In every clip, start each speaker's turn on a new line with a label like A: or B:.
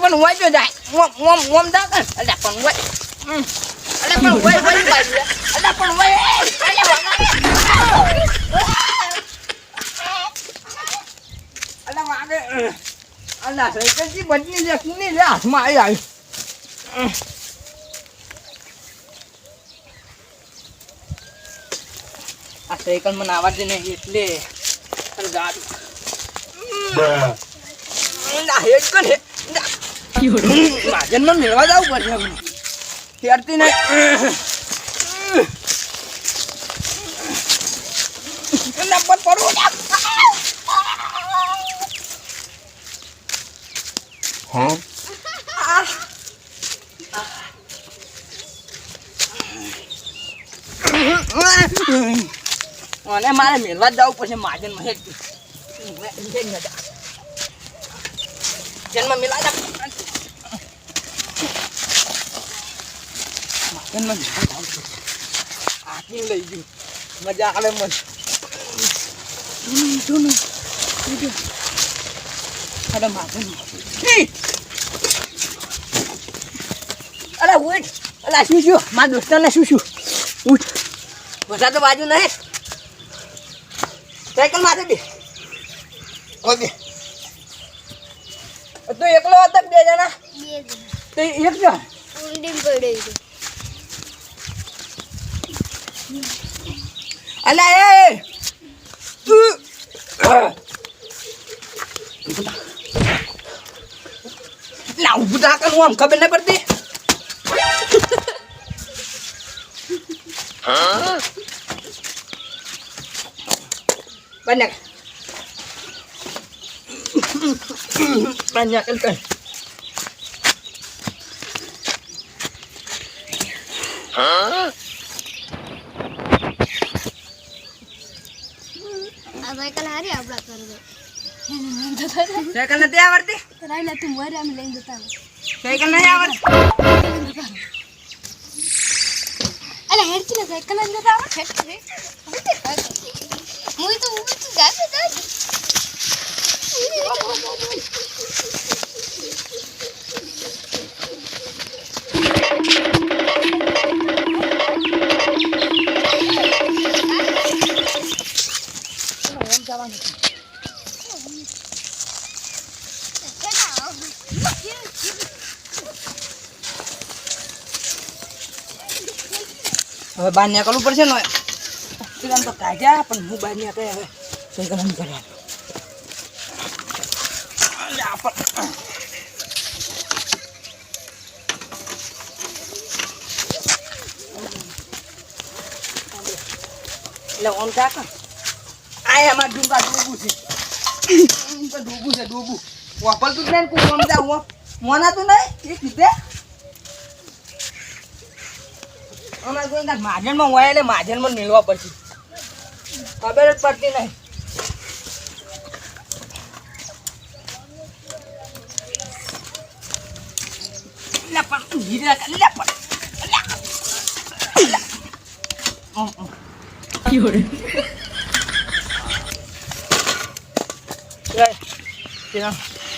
A: પણ હોય જો જાય ઓમ ઓમ ઓમ કર અલ્યા પણ હોય. અલ્યા પણ હોય હોય બાજુ અલ્યા પણ હોય અલ્યા વાગે અલ્યા સાયકલથી બદલી લે કુની લે હાથમાં આવી આવી આ સાયકલ મને આવવા દે ને એટલે અને ના હેડ કર હે માજનમાં મેળવા જવું પડશે ત્યારથી ને અને મારે મેળવા જવું પડશે માજનમાં હેડ જન્મ મિલા પડશે આથી લઈ ગયું. મજા આવે મન જોનું જોનું અરે માજન અરે ઉઠ. અલા શું શું મારા દોસ્તારને શું શું ઉઠ. બધા તો બાજુ નહીં. સાયકલ માથે બે ઓકે. તો એકલો હતો કે બે જણા? તો એક જણ? અલા એ ના ઊભું થા કરું આમ ખબર નહીં પડતી banyak. Banyak kan? Kan
B: cycle હારી આપડા કરી દે
A: સાયકલ નથી આવડતી?
B: રાયલા તું મરે અમે લઈને જતા
A: સાયકલ નહીં આવડતી?
B: અલે હેડતી ને સાયકલ જતા આવે હેડતી રે હું તો હું તો જાતે જાતે
A: હવે બહાર નીકળવું પડશે ને આમ તો કાઢ્યા, પણ હું બહાર નીકળે હવે. નહીં કર્યા એટલે ઓમ કાક આ એમાં ડુંગા ડૂબું છે. ડૂબું છે, ડૂબું. વાપરતું જ નહીં કોઈ જા મોનાતું નહીં. એ કીધે. અમારે કોઈ માજનમાં હોય એટલે માજનમાં મેળવા પડશે. ખબર જ પડતી નહીં. પણ ધીરે લે પણ. લે.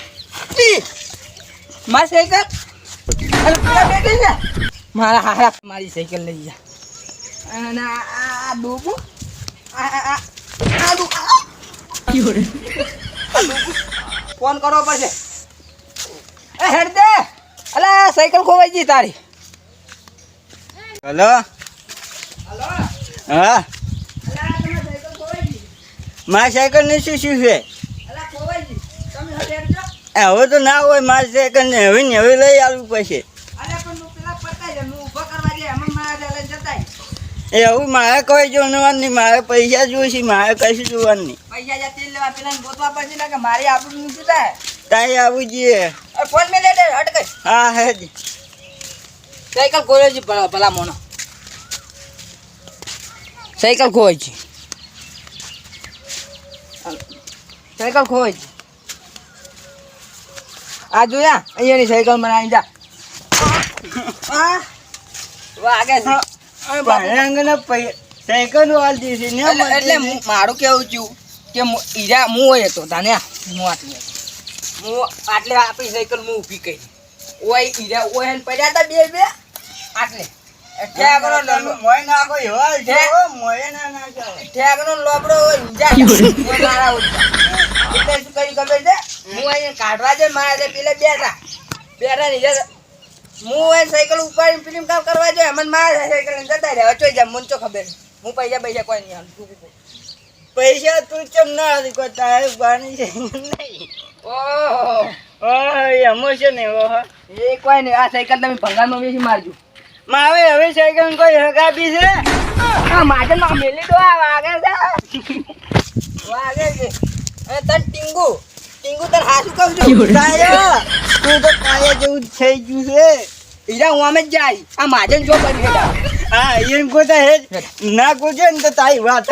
A: મારી સાયકલ અરે પેલા બેઠી છે મારા હારા મારી સાયકલ લઈ જા અને આ. ફોન કરવો પડશે એ હેડ દે અલે સાયકલ ખોવાઈ ગઈ તારી
C: હલો
A: હલો
C: હા મારી સાયકલ ને શું શું છે
A: અલે ખોવાઈ ગઈ તમે હવે હેડજો
C: એ હવે તો ના હોય મારે સાયકલ ને હવે ને હવે લઈ આવવું પડશે.
A: એવું હું મારા
C: કોઈ જોવાનું નહીં મારે પૈસા જોઈશે મારે કશું જોવાનું નહીં.
A: પૈસા જા તેલ લેવા પેલા ગોતવા પડશે ને કે મારે આપણું નીચું થાય
C: તાઈ આવવું જોઈએ
A: ફોન મેં લે દે
C: હા હે જ.
A: સાયકલ ખોવાઈ છે ભલા મોનો. સાયકલ ખોવાય છે. સાયકલ ખોવાય ગઈ આ જોયા અહીંયાની સાયકલ મને આવી જા છે એટલે મારું કેવું થયું કે ઈજા હું હોય હતો તાને હું આટલી હતી. હું આટલે આપણી સાયકલ હું ઊભી કરી. ઓય ઈજા ઓય પડ્યા તા બે બે? આટલે.
C: છો,
A: લોબડો હોય ઊંઝા. એટલે શું કરી ખબર છે? હું અહીંયા કાઢવા જઈ મારા જે પેલે બેઠા. બેઠા ની જે હું એ સાયકલ ઉપાડીને ફિલ્મ કામ કરવા જાય અમને મારા સાયકલ જતા રહ્યા. ચોઈ જાય મને તો ખબર હું પૈસા પૈસા કોઈ નહીં તું.
C: પૈસા તું ચમ ના હતી કોઈ તારે બાની છે નહીં?
A: ઓહો
C: ઓહ એમાં છે ને ઓહ.
A: એ કોઈ નહીં આ સાયકલ તમે ભંગારમાં વેચી મારજો.
C: મારે હવે સાયકલ કોઈ હગાબી છે?
A: આ માથે માં મેલી દો આ વાગે છે. વાગે છે. તને ટીંગુ. ટીંગુ તને હાસું કહું છું.
C: તાયા, તું તો પાયા જેવું થઈ ગયું છે.
A: હીરા હું આમ જ જાય. આ માજન જો બની
C: હા એમ કોઈ હે ના ગોજે ને તો તારી વાત